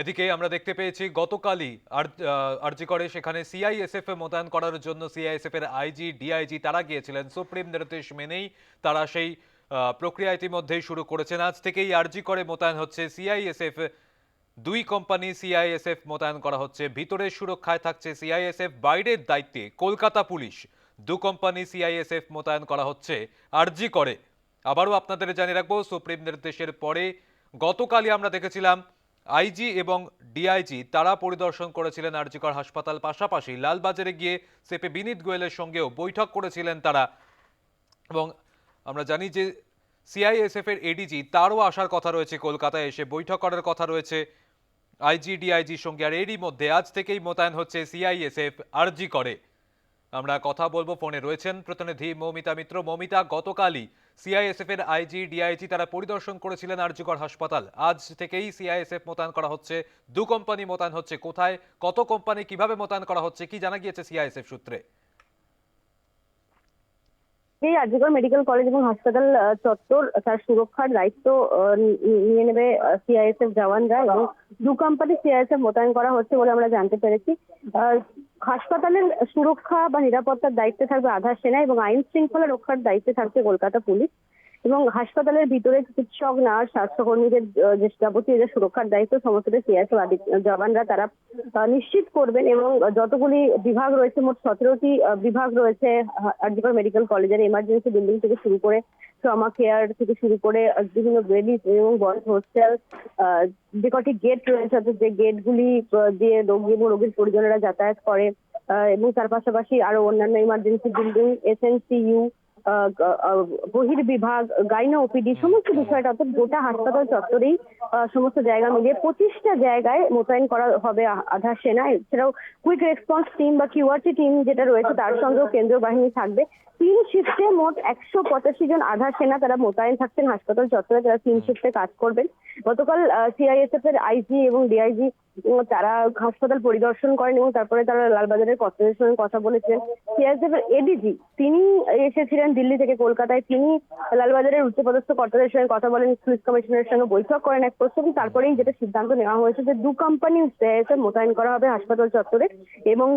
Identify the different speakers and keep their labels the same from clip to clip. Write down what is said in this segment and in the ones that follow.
Speaker 1: এদিকে আমরা দেখতে পেয়েছি, গতকালই আরজি করে সেখানে সিআইএসএফ মোতায়েন করার জন্য সিআইএসএফ এর আইজি ডিআইজি তারা গিয়েছিলেন। সুপ্রিম নির্দেশ মেনেই তারা সেই প্রক্রিয়া ইতিমধ্যেই শুরু করেছেন। আজ থেকেই আরজি করে মোতায়েন হচ্ছে সিআইএসএফ দুই কোম্পানি সিআইএসএফ মোতায়েন করা হচ্ছে। ভিতরের সুরক্ষায় থাকছে সিআইএসএফ বাইরের দায়িত্বে কলকাতা পুলিশ। দু কোম্পানি সিআইএসএফ মোতায়েন করা হচ্ছে, আরজি করে। আবারও আপনাদের জানিয়ে রাখব, সুপ্রিম নির্দেশের পরে গতকালই আমরা দেখেছিলাম আইজি এবং ডিআইজি তারা পরিদর্শন করেছিলেন আরজিকর হাসপাতাল পাশাপাশি। লালবাজারে গিয়ে সেপে বিনীত গোয়েলের সঙ্গেও বৈঠক করেছিলেন তারা। এবং আমরা জানি যে সিআইএসএফ এর এডিজি তারও আসার কথা রয়েছে কলকাতায়। এসে বৈঠক করার কথা রয়েছে আইজি, ডিআইজির সঙ্গে। আর এরই মধ্যে আজ থেকেই মোতায়েন হচ্ছে সিআইএসএফ আরজি করে। আমরা কথা বলব ফোনে। রয়েছেন প্রতিনিধি মৌমিতা মিত্র। মৌমিতা, গতকালই সিআইএসএফ এর আইজি ডিআইজি তারা পরিদর্শন করেছিলেন আরজিকর হাসপাতাল। আজ থেকেই সিআইএসএফ মোতায়েন করা হচ্ছে। দু কোম্পানি মোতায়েন হচ্ছে। কোথায়, কত কোম্পানি কীভাবে মোতায়েন করা হচ্ছে, কি জানা গিয়েছে সিআইএসএফ সূত্রে?
Speaker 2: আরজিকর মেডিকেল কলেজ এবং হাসপাতাল চত্বর, তার সুরক্ষার দায়িত্ব নিয়ে নেবে সিআইএসএফ জওয়ানরা এবং দু কোম্পানি সিআইএসএফ মোতায়েন করা হচ্ছে বলে আমরা জানতে পেরেছি। হাসপাতালের সুরক্ষা বা নিরাপত্তার দায়িত্বে থাকবে আধার সেনা এবং আইন শৃঙ্খলা রক্ষার দায়িত্বে থাকবে কলকাতা পুলিশ এবং হাসপাতালের ভিতরে চিকিৎসক, নার্স, স্বাস্থ্যকর্মীদের যে যাবতীয় যে সুরক্ষার দায়িত্ব সমস্তটা সিআইএসএফ জওয়ানরা তারা নিশ্চিত করবেন এবং যতগুলি বিভাগ রয়েছে, মোট সতেরোটি বিভাগ রয়েছে আরজিকর মেডিকেল কলেজের এমার্জেন্সি বিল্ডিং থেকে শুরু করে ট্রমা কেয়ার থেকে শুরু করে বিভিন্ন বেডিস এবং বয়েজ হোস্টেল যে কটি গেট রয়েছে, অর্থাৎ যে গেটগুলি দিয়ে রোগী এবং রোগীর পরিজনেরা যাতায়াত করে এবং তার পাশাপাশি আরও অন্যান্য ইমার্জেন্সি বিল্ডিং এসএনসিইউ বহির বিভাগ গাইনা ওপিডি, সমস্ত বিষয়টা, অর্থাৎ গোটা হাসপাতাল চত্বরেই সমস্ত জায়গা মিলিয়ে পঁচিশটা জায়গায় মোতায়েন করা হবে আ- আধার সেনা এছাড়াও কুইক রেসপন্স টিম বা কিউআরটি টিম যেটা রয়েছে, তার সঙ্গেও কেন্দ্রীয় বাহিনী থাকবে। তিন শিফটে মোট একশো পঁচাশি জন আধার সেনা তারা মোতায়েন থাকছেন হাসপাতাল চত্বরে, তারা তিন শিফটে কাজ করবেন। গতকাল সিআইএসএফ এর আইজি এবং ডিআইজি তারা হাসপাতাল পরিদর্শন করেন এবং তারপরে তারা লালবাজারের সঙ্গে কথা বলেছিলেন। সিআইএসএফ এর এডিজি তিনি এসেছিলেন দিল্লি থেকে কলকাতায় তিনি লালবাজারের উচ্চপদস্থ কর্তাদের সঙ্গে কথা বলেন, পুলিশ কমিশনারের সঙ্গে বৈঠক করেন এক প্রস্তাব তারপরেই যেটা সিদ্ধান্ত নেওয়া হয়েছে যে দু কোম্পানি মোতায়েন করা হবে হাসপাতাল চত্বরে, এবং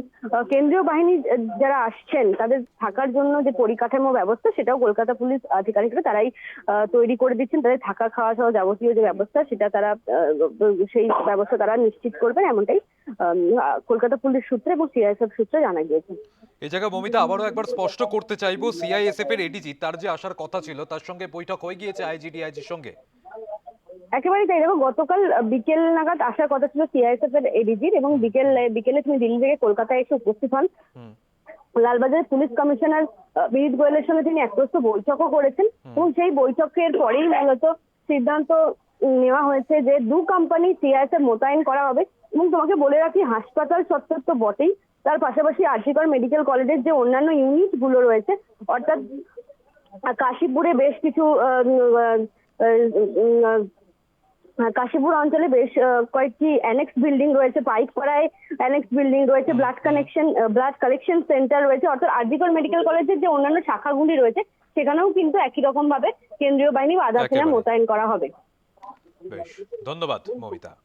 Speaker 2: কেন্দ্রীয় বাহিনী যারা আসছেন, তাদের থাকার জন্য যে পরিকাঠামো ব্যবস্থা, সেটাও কলকাতা পুলিশ আধিকারিকরা তারাই তৈরি করে দিচ্ছেন। তাদের থাকা খাওয়া সহ যাবতীয় যে ব্যবস্থা, সেটা তারা সেই ব্যবস্থা তারা নিশ্চিত করবেন, এমনটাই কলকাতা পুলিশ সূত্রে এবং সিআইএসএফ সূত্রে জানা গিয়েছে।
Speaker 1: এই জায়গায় মমিতা আবারও একবার স্পষ্ট করতে চাইব সিআইএসএফ এর এডিজি তার যে আসার কথা ছিল তার সঙ্গে বৈঠক হয়ে গিয়েছে আইজি ডিআইজির সঙ্গে?
Speaker 2: একেবারেই তাই। দেখো গতকাল বিকেল নাগাদ আসার কথা ছিল সিআইএসএফ এর এডিজির এবং বিকেল বিকেলে তিনি দিল্লি থেকে কলকাতায় এসে উপস্থিত হন।
Speaker 1: হুম।
Speaker 2: লালবাজারের পুলিশ কমিশনার বিনীত গোয়েলের সঙ্গে তিনি একপ্রস্ত বৈঠকও করেছেন। এবং সেই বৈঠকের পরেই মূলত সিদ্ধান্ত নেওয়া হয়েছে যে দু কোম্পানি সিআইএসএফ মোতায়েন করা হবে এবং তোমাকে বলে রাখি হাসপাতাল চত্বর তো বটেই। তার পাশাপাশি আরজিকর মেডিকেল কলেজের যে অন্যান্য ইউনিটগুলো রয়েছে অর্থাৎ কাশীপুরে বেশ কিছু কাশীপুর অঞ্চলে বেশ কয়েকটি অ্যানেক্স বিল্ডিং রয়েছে পাইকপাড়ায় অ্যানেক্স বিল্ডিং রয়েছে blood connection blood collection centre রয়েছে অর্থাৎ আরজিকর মেডিকেল কলেজের যে অন্যান্য শাখাগুলি রয়েছে সেখানেও কিন্তু একই রকম ভাবে কেন্দ্রীয় বাহিনী বা আধা সেনা মোতায়েন করা হবে।
Speaker 1: বেশ। ধন্যবাদ মমিতা।